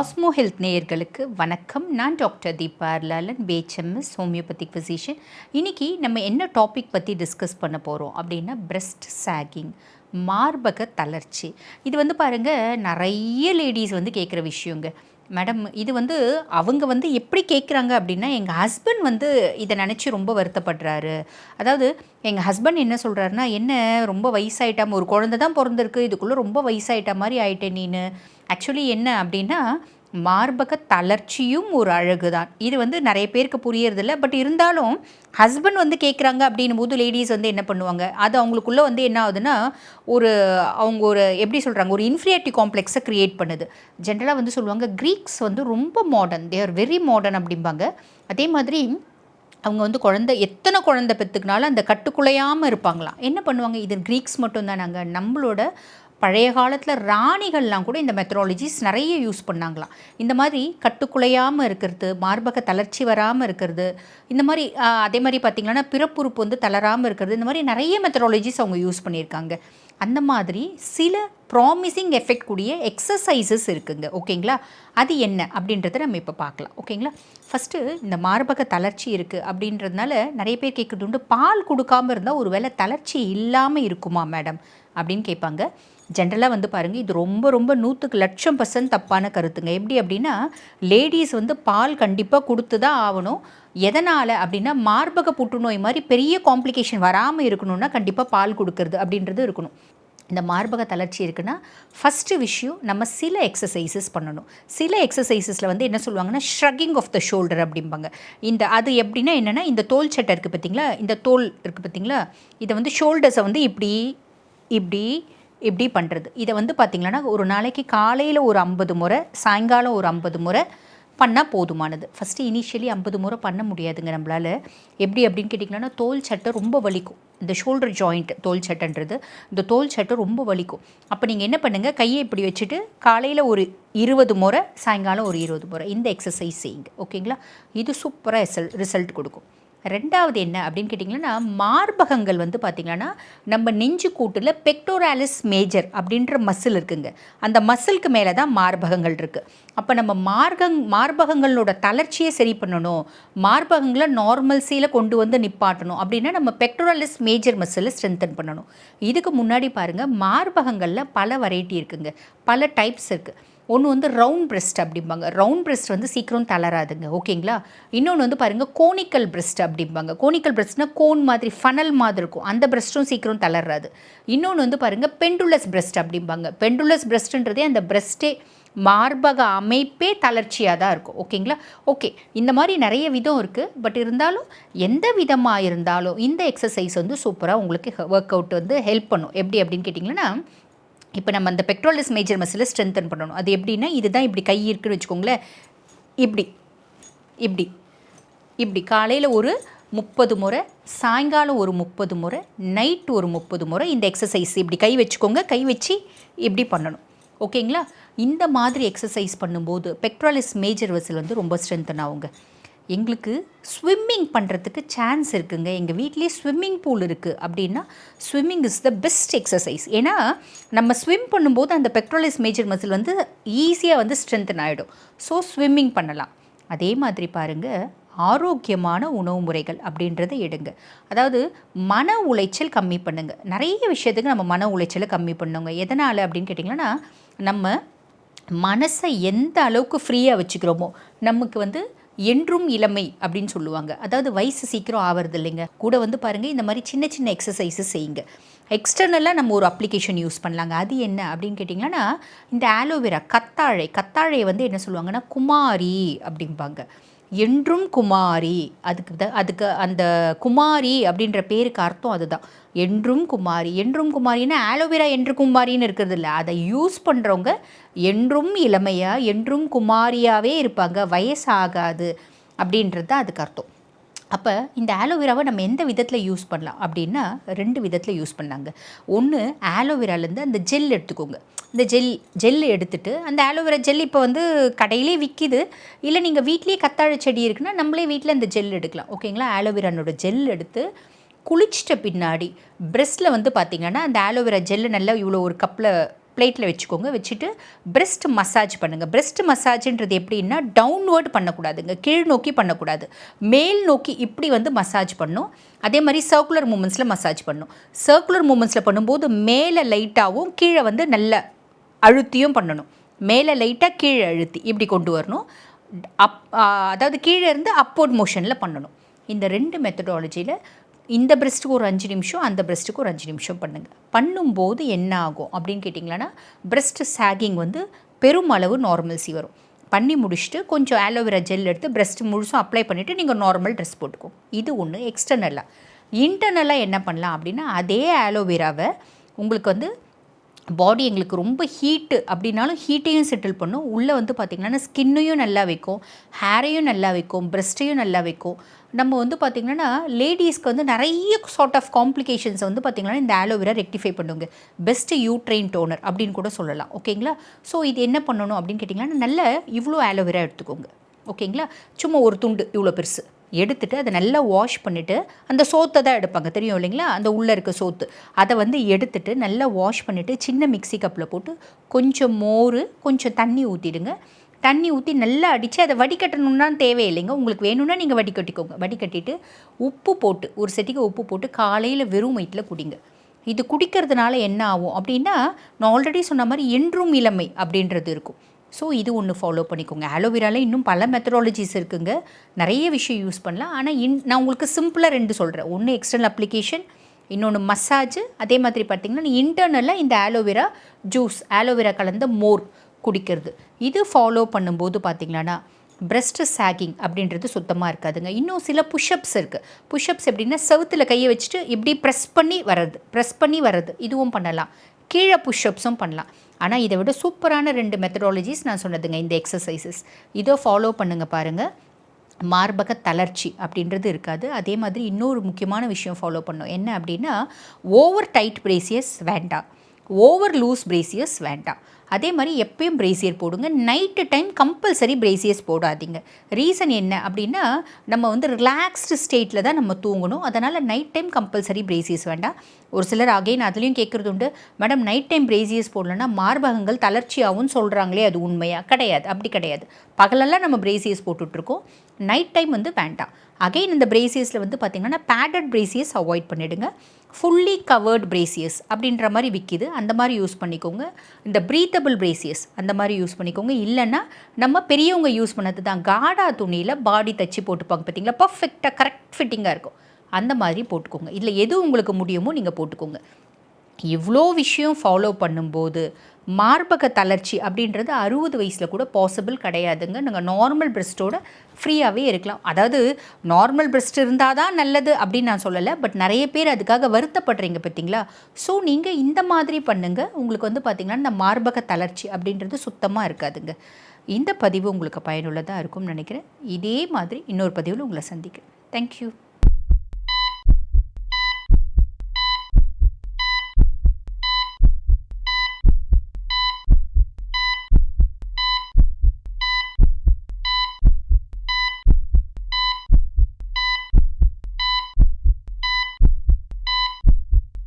Cosmo health நேயர்களுக்கு வணக்கம். நான் doctor Deepa Lalan BHMS homeopathic physician இன்னைக்கு நம்ம என்ன டாபிக் பற்றி டிஸ்கஸ் பண்ண போகிறோம் அப்படின்னா breast சாகிங் மார்பக தளர்ச்சி. இது வந்து பாருங்கள் நிறைய லேடிஸ் வந்து கேட்குற விஷயங்க. மேடம் இது வந்து அவங்க வந்து எப்படி கேட்குறாங்க அப்படின்னா எங்கள் ஹஸ்பண்ட் வந்து இதை நினச்சி ரொம்ப வருத்தப்படுறாரு. அதாவது எங்கள் ஹஸ்பண்ட் என்ன சொல்கிறாருன்னா என்ன ரொம்ப வயசாயிட்டாம ஒரு குழந்தை தான் பிறந்திருக்கு இதுக்குள்ளே ரொம்ப வயசாயிட்ட மாதிரி ஆயிட்டேன் நீனு. ஆக்சுவலி என்ன அப்படின்னா மார்பக தளர்ச்சியும் ஒரு அழகு தான் இது வந்து நிறைய பேருக்கு புரியறதில்ல. பட் இருந்தாலும் ஹஸ்பண்ட் வந்து கேட்குறாங்க அப்படின்னும் போது லேடிஸ் வந்து என்ன பண்ணுவாங்க? அது அவங்களுக்குள்ளே வந்து என்ன ஆகுதுன்னா ஒரு அவங்க ஒரு எப்படி சொல்கிறாங்க ஒரு இன்ஃபீரியாரிட்டி காம்ப்ளெக்ஸை க்ரியேட் பண்ணுது. ஜென்ரலாக வந்து சொல்லுவாங்க க்ரீக்ஸ் வந்து ரொம்ப modern they are very modern அப்படிம்பாங்க. அதே மாதிரி அவங்க வந்து குழந்தை எத்தனை குழந்தை பெற்றுக்கினாலும் அந்த கட்டுக்குலையாமல் இருப்பாங்களாம். என்ன பண்ணுவாங்க? இது க்ரீக்ஸ் மட்டும்தான் நாங்கள் நம்மளோட பழைய காலத்தில் ராணிகள்லாம் கூட இந்த மெத்தடாலஜிஸ் நிறைய யூஸ் பண்ணாங்களாம். இந்த மாதிரி கட்டுக்குலையாமல் இருக்கிறது மார்பக தளர்ச்சி வராமல் இருக்கிறது இந்த மாதிரி அதே மாதிரி பார்த்திங்கன்னா பிறப்புறுப்பு வந்து தளராமல் இருக்கிறது இந்த மாதிரி நிறைய மெத்தடாலஜிஸ் அவங்க யூஸ் பண்ணியிருக்காங்க. அந்த மாதிரி சில ப்ராமிசிங் எஃபெக்ட் கூடிய எக்ஸசைசஸ் இருக்குங்க. ஓகேங்களா? அது என்ன அப்படின்றத நம்ம இப்போ பார்க்கலாம். ஓகேங்களா? ஃபஸ்ட்டு இந்த மார்பக தளர்ச்சி இருக்குது அப்படின்றதுனால நிறைய பேர் கேட்குறது உண்டு பால் கொடுக்காம இருந்தால் ஒரு வேளை தளர்ச்சி இல்லாமல் இருக்குமா மேடம் அப்படின்னு கேட்பாங்க. ஜென்ரலாக வந்து பாருங்கள் இது ரொம்ப ரொம்ப நூற்றுக்கு லட்சம் பர்சன்ட் தப்பான கருத்துங்க. எப்படி அப்படின்னா லேடிஸ் வந்து பால் கண்டிப்பாக கொடுத்து தான் ஆகணும். எதனால் அப்படின்னா மார்பக புற்றுநோய் மாதிரி பெரிய காம்ப்ளிகேஷன் வராமல் இருக்கணும்னா கண்டிப்பாக பால் கொடுக்கறது அப்படின்றது இருக்கணும். இந்த மார்பக தளர்ச்சி இருக்குன்னா ஃபஸ்ட்டு விஷயம் நம்ம சில எக்ஸசைசஸ் பண்ணணும். சில எக்ஸசைசஸில் வந்து என்ன சொல்லுவாங்கன்னா ஷ்ரகிங் ஆஃப் த ஷோல்டர் அப்படிம்பாங்க. இந்த அது எப்படின்னா என்னென்னா இந்த தோல் சட்டை இருக்குது பார்த்தீங்களா இந்த தோல் இருக்குது பார்த்தீங்களா இதை வந்து ஷோல்டர்ஸை வந்து இப்படி இப்படி இப்படி பண்ணுறது இதை வந்து பார்த்திங்கன்னா ஒரு நாளைக்கு காலையில் ஒரு ஐம்பது முறை சாயங்காலம் ஒரு ஐம்பது முறை பண்ணால் போதுமானது. ஃபஸ்ட்டு இனிஷியலி ஐம்பது முறை பண்ண முடியாதுங்க நம்மளால். எப்படி அப்படின்னு கேட்டிங்கன்னா தோல் சட்டை ரொம்ப வலிக்கும். இந்த ஷோல்டர் ஜாயிண்ட் தோல் சட்டைன்றது இந்த தோல் சட்டை ரொம்ப வலிக்கும். அப்போ நீங்கள் என்ன பண்ணுங்கள் கையை இப்படி வச்சுட்டு காலையில் ஒரு இருபது முறை சாயங்காலம் ஒரு இருபது முறை இந்த எக்ஸசைஸ் செய்யுங்க. ஓகேங்களா இது சூப்பராக ரிசல்ட் ரிசல்ட் கொடுக்கும். ரெண்டாவது என்ன அப்படின்னு கேட்டிங்கன்னா மார்பகங்கள் வந்து பார்த்திங்கன்னா நம்ம நெஞ்சு கூட்டில் பெக்டோராலிஸ் மேஜர் அப்படின்ற மசில் இருக்குங்க. அந்த மசிலுக்கு மேலே தான் மார்பகங்கள் இருக்குது அப்போ நம்ம மார்கங் மார்பகங்களோட தளர்ச்சியை சரி பண்ணணும். மார்பகங்களை நார்மல்சியில் கொண்டு வந்து நிப்பாட்டணும் அப்படின்னா நம்ம பெக்டோராலிஸ் மேஜர் மசிலை ஸ்ட்ரென்தன் பண்ணணும். இதுக்கு முன்னாடி பாருங்கள் மார்பகங்களில் பல வெரைட்டி இருக்குங்க. பல டைப்ஸ் இருக்குது ஒன்று வந்து ரவுண்ட் பிரெஸ்ட் அப்படிம்பாங்க. ரவுண்ட் பிரெஸ்ட் வந்து சீக்கிரம் தளராதுங்க. ஓகேங்களா? இன்னொன்று வந்து பாருங்கள் கோனிக்கல் பிரெஸ்ட் அப்படிம்பாங்க. கோனிக்கல் breastனா கோன் மாதிரி ஃபனல் மாதிரி இருக்கும். அந்த பிரெஸ்ட்டும் சீக்கிரம் தளராது இன்னொன்று வந்து பாருங்கள் பெண்டுலஸ் பிரெஸ்ட் அப்படிம்பாங்க. பெண்டுலஸ் பிரெஸ்ட்ன்றதே அந்த பிரெஸ்ட்டே மார்பக அமைப்பே தளர்ச்சியாக தான் இருக்கும். ஓகேங்களா? ஓகே இந்த மாதிரி நிறைய விதம் இருக்குது பட் இருந்தாலும் எந்த விதமாக இருந்தாலும் இந்த எக்ஸசைஸ் வந்து சூப்பராக உங்களுக்கு ஒர்க் அவுட் வந்து ஹெல்ப் பண்ணும். எப்படி அப்படின்னு கேட்டிங்கன்னா இப்போ நம்ம அந்த பெக்ட்ரோலிஸ் மேஜர் மசிலை ஸ்ட்ரென்தன் பண்ணணும். அது எப்படின்னா இதுதான் இப்படி கை இருக்குன்னு வச்சுக்கோங்களேன். இப்படி இப்படி இப்படி. காலையில் ஒரு முப்பது முறை சாயங்காலம் ஒரு முப்பது முறை நைட் ஒரு முப்பது முறை இந்த எக்ஸசைஸ் இப்படி கை வச்சுக்கோங்க. கை வச்சு இப்படி பண்ணணும். ஓகேங்களா? இந்த மாதிரி எக்ஸசைஸ் பண்ணும்போது பெக்ட்ராலிஸ் மேஜர் வெசல் வந்து ரொம்ப ஸ்ட்ரென்தன் ஆகுங்க. எங்களுக்கு ஸ்விம்மிங் பண்ணுறதுக்கு சான்ஸ் இருக்குங்க. எங்கள் வீட்லேயே ஸ்விம்மிங் பூல் இருக்குது அப்படின்னா swimming is the best exercise ஏன்னா நம்ம ஸ்விம் பண்ணும்போது அந்த பெக்ட்ரோலிஸ் மேஜர் மசில் வந்து ஈஸியாக வந்து ஸ்ட்ரென்தன் ஆகிடும் ஸோ ஸ்விம்மிங் பண்ணலாம். அதே மாதிரி பாருங்கள் ஆரோக்கியமான உணவு முறைகள் அப்படின்றத எடுங்க. அதாவது மன உளைச்சல் கம்மி பண்ணுங்க. நிறைய விஷயத்துக்கு நம்ம மன உளைச்சலை கம்மி பண்ணுங்க. எதனால் அப்படின்னு கேட்டிங்கன்னா நம்ம மனசை எந்த அளவுக்கு ஃப்ரீயாக வச்சுக்கிறோமோ நமக்கு வந்து என்றும் இளமை அப்படின்னு சொல்லுவாங்க. அதாவது வயசு சீக்கிரம் ஆவறது இல்லைங்க. கூட வந்து பாருங்கள் இந்த மாதிரி சின்ன சின்ன எக்ஸசைஸஸ் செய்யுங்க. எக்ஸ்டர்னலாக நம்ம ஒரு அப்ளிகேஷன் யூஸ் பண்ணலாங்க. அது என்ன அப்படின்னு கேட்டிங்கன்னா இந்த ஆலோவேரா கத்தாழை கத்தாழையை வந்து என்ன சொல்லுவாங்கன்னா குமாரி அப்படிம்பாங்க. என்றும் குமாரி. அதுக்கு தான் அதுக்கு அந்த குமாரி அப்படின்ற பேருக்கு அர்த்தம் அதுதான். என்றும் குமாரி. என்றும் குமாரின்னா ஆலோவேரா என்று குமாரின்னு இருக்கிறது இல்லை. அதை யூஸ் பண்ணுறவங்க என்றும் இளமையாக என்றும் குமாரியாகவே இருப்பாங்க. வயசாகாது அப்படின்றது தான் அதுக்கு அர்த்தம். அப்போ இந்த ஆலோவேராவை நம்ம எந்த விதத்தில் யூஸ் பண்ணலாம் அப்படின்னா ரெண்டு விதத்தில் யூஸ் பண்ணாங்க. ஒன்று ஆலோவேராலேருந்து அந்த ஜெல் எடுத்துக்கோங்க. இந்த ஜெல் ஜெல் எடுத்துட்டு அந்த ஆலோவேரா ஜெல் இப்போ வந்து கடையிலே விற்கிது இல்லை நீங்கள் வீட்லேயே கத்தாழ செடி இருக்குன்னா நம்மளே வீட்டில் அந்த ஜெல் எடுக்கலாம். ஓகேங்களா ஆலோவேரானோட ஜெல் எடுத்து குளிச்சிட்ட பின்னாடி பிரெஸ்ட்டில் வந்து பார்த்திங்கன்னா அந்த ஆலோவேரா ஜெல்லு நல்லா இவ்வளோ ஒரு கப்பில் பிளேட்டில் வச்சுக்கோங்க. வச்சுட்டு பிரெஸ்ட் மசாஜ் பண்ணுங்கள் பிரெஸ்ட் மசாஜ்ன்றது எப்படின்னா டவுன்வேர்டு பண்ணக்கூடாதுங்க. கீழ் நோக்கி பண்ணக்கூடாது. மேல் நோக்கி இப்படி வந்து மசாஜ் பண்ணும். அதே மாதிரி சர்க்குலர் மூமெண்ட்ஸில் மசாஜ் பண்ணும். சர்க்குலர் மூமெண்ட்ஸில் பண்ணும்போது மேலே லைட்டாகவும் கீழே வந்து நல்ல அழுத்தியும் பண்ணணும். மேலே லைட்டாக கீழே அழுத்தி இப்படி கொண்டு வரணும். அப் அதாவது கீழே இருந்து அப்போர்ட் மோஷனில் பண்ணணும். இந்த ரெண்டு மெத்தடாலஜியில் இந்த பிரெஸ்ட்டுக்கு ஒரு அஞ்சு நிமிஷம் அந்த பிரெஸ்ட்டுக்கு ஒரு அஞ்சு நிமிஷம் பண்ணுங்கள் பண்ணும்போது என்ன ஆகும் அப்படின்னு கேட்டிங்களன்னா பிரெஸ்ட் சாகிங் வந்து பெருமளவு நார்மல்சி வரும். பண்ணி முடிச்சுட்டு கொஞ்சம் ஆலோவேரா ஜெல் எடுத்து பிரெஸ்ட் முழுசும் அப்ளை பண்ணிவிட்டு நீங்கள் நார்மல் ட்ரெஸ் போட்டுக்கோ இது ஒன்று எக்ஸ்டர்னலாக இன்டர்னலாக என்ன பண்ணலாம் அப்படின்னா அதே ஆலோவேராவை உங்களுக்கு வந்து பாடி எங்களுக்கு ரொம்ப ஹீட்டு அப்படின்னாலும் ஹீட்டையும் செட்டில் பண்ணும். உள்ளே வந்து பார்த்திங்கன்னா ஸ்கின்னையும் நல்லா வைக்கும் ஹேரையும் நல்லா வைக்கும் பிரெஸ்ட்டையும் நல்லா வைக்கும். நம்ம வந்து பார்த்திங்கன்னா லேடிஸ்க்கு வந்து நிறைய சார்ட் ஆஃப் காம்ப்ளிகேஷன்ஸ் வந்து பார்த்திங்கன்னா இந்த ஆலோவேரா ரெக்டிஃபை பண்ணுங்க. பெஸ்ட்டு யூட்ரெயின் டோனர் அப்படின்னு கூட சொல்லலாம். ஓகேங்களா ஸோ இது என்ன பண்ணணும் அப்படின்னு கேட்டிங்கன்னா நல்ல இவ்வளோ ஆலோவேரா எடுத்துக்கோங்க. ஓகேங்களா சும்மா ஒரு துண்டு இவ்வளோ பெருசு. எடுத்துட்டு அதை நல்லா வாஷ் பண்ணிவிட்டு அந்த சோத்தை தான் எடுப்பாங்க. தெரியும் இல்லைங்களா? அந்த உள்ளே இருக்க சோத்து. அதை வந்து எடுத்துட்டு நல்லா வாஷ் பண்ணிவிட்டு சின்ன மிக்சி கப்பில் போட்டு கொஞ்சம் மோர் கொஞ்சம் தண்ணி ஊற்றிடுங்க தண்ணி ஊற்றி நல்லா அடித்து அதை வடிகட்டணும்னா தேவையில்லைங்க. உங்களுக்கு வேணும்னா நீங்கள் வடிகட்டிக்கோங்க. வடிகட்டிட்டு உப்பு போட்டு ஒரு செட்டிக்கு உப்பு போட்டு காலையில் வெறும் வயிற்றில் குடிங்க. இது குடிக்கிறதுனால என்ன ஆகும் அப்படின்னா நான் ஆல்ரெடி சொன்ன மாதிரி என்றும் இளமை அப்படின்றது இருக்கும். ஸோ இது ஒன்று ஃபாலோ பண்ணிக்கோங்க. ஆலோவேரால இன்னும் பல மெத்தடாலஜிஸ் இருக்குங்க. நிறைய விஷயம் யூஸ் பண்ணலாம். ஆனால் இன் நான் உங்களுக்கு சிம்பிளாக ரெண்டு சொல்கிறேன் ஒன்று எக்ஸ்டர்னல் அப்ளிகேஷன் இன்னொன்று மசாஜ் அதே மாதிரி பார்த்திங்கன்னா இன்டர்னலாக இந்த ஆலோவேரா ஜூஸ் ஆலோவேரா கலந்த மோர் குடிக்கிறது. இது ஃபாலோ பண்ணும்போது பார்த்திங்கன்னா பிரெஸ்ட் சாகிங் அப்படின்றது சுத்தமாக இருக்காதுங்க. இன்னும் சில புஷ்அப்ஸ் இருக்குது புஷ்அப்ஸ் எப்படின்னா செவுத்தில் கையை வச்சுட்டு இப்படி ப்ரெஸ் பண்ணி வர்றது ப்ரெஸ் பண்ணி வர்றது இதுவும் பண்ணலாம். கீழே புஷ்அப்ஸும் பண்ணலாம். ஆனால் இதை விட சூப்பரான ரெண்டு மெத்தடாலஜிஸ் நான் சொன்னதுங்க இந்த எக்ஸசைசஸ் இதோ ஃபாலோ பண்ணுங்கள் பாருங்கள் மார்பக தளர்ச்சி அப்படின்றது இருக்காது. அதே மாதிரி இன்னொரு முக்கியமான விஷயம் ஃபாலோ பண்ணோம். என்ன அப்படின்னா ஓவர் டைட் பிரேசியஸ் வேண்டாம். ஓவர் லூஸ் பிரேசியஸ் வேண்டாம். அதே மாதிரி எப்பயும் பிரேசியர் போடுங்க. நைட்டு டைம் கம்பல்சரி பிரேசியர்ஸ் போடாதீங்க. ரீசன் என்ன அப்படின்னா நம்ம வந்து ரிலாக்ஸ்டு ஸ்டேட்டில் தான் நம்ம தூங்கணும். அதனால் நைட் டைம் கம்பல்சரி பிரேசியர்ஸ் வேண்டாம். ஒரு சிலர் அகைன் அதுலேயும் கேட்குறது உண்டு. மேடம் நைட் டைம் பிரேசியர்ஸ் போடலன்னா மார்பகங்கள் தளர்ச்சியாகவும் சொல்கிறாங்களே அது உண்மையாக கிடையாது. அப்படி கிடையாது. பகலெல்லாம் நம்ம பிரேசியர்ஸ் போட்டுட்ருக்கோம் நைட் டைம் வந்து வேண்டாம். அகைன் இந்த பிரேசியஸில் வந்து பார்த்திங்கன்னா பேடட் பிரேசியஸ் அவாய்ட் பண்ணிவிடுங்க ஃபுல்லி கவர்ட் பிரேசியஸ் அப்படின்ற மாதிரி விற்கிது அந்த மாதிரி யூஸ் பண்ணிக்கோங்க. இந்த ப்ரீத்தபிள் பிரேசியஸ் அந்த மாதிரி யூஸ் பண்ணிக்கோங்க. இல்லைன்னா நம்ம பெரியவங்க யூஸ் பண்ணது தான். காடா துணியில் பாடி தச்சு போட்டுப்பாங்க பார்த்தீங்களா பர்ஃபெக்டாக கரெக்ட் ஃபிட்டிங்காக இருக்கும். அந்த மாதிரி போட்டுக்கோங்க. இதில் எது உங்களுக்கு முடியுமோ நீங்கள் போட்டுக்கோங்க. இவ்வளோ விஷயம் ஃபாலோ பண்ணும்போது மார்பக தளர்ச்சி அப்படின்றது அறுபது வயசில் கூட பாசிபிள் கிடையாதுங்க. நாங்கள் நார்மல் பிரெஸ்ட்டோட ஃப்ரீயாகவே இருக்கலாம். அதாவது நார்மல் பிரெஸ்ட் இருந்தால் தான் நல்லது அப்படின்னு நான் சொல்லலை. பட் நிறைய பேர் அதுக்காக வருத்தப்படுறீங்க பார்த்தீங்களா? ஸோ நீங்கள் இந்த மாதிரி பண்ணுங்கள் உங்களுக்கு வந்து பார்த்திங்கன்னா இந்த மார்பக தளர்ச்சி அப்படின்றது சுத்தமாக இருக்காதுங்க. இந்த பதிவு உங்களுக்கு பயனுள்ளதாக இருக்கும்னு நினைக்கிறேன். இதே மாதிரி இன்னொரு பதிவில் உங்களை சந்திக்கிறேன். தேங்க்யூ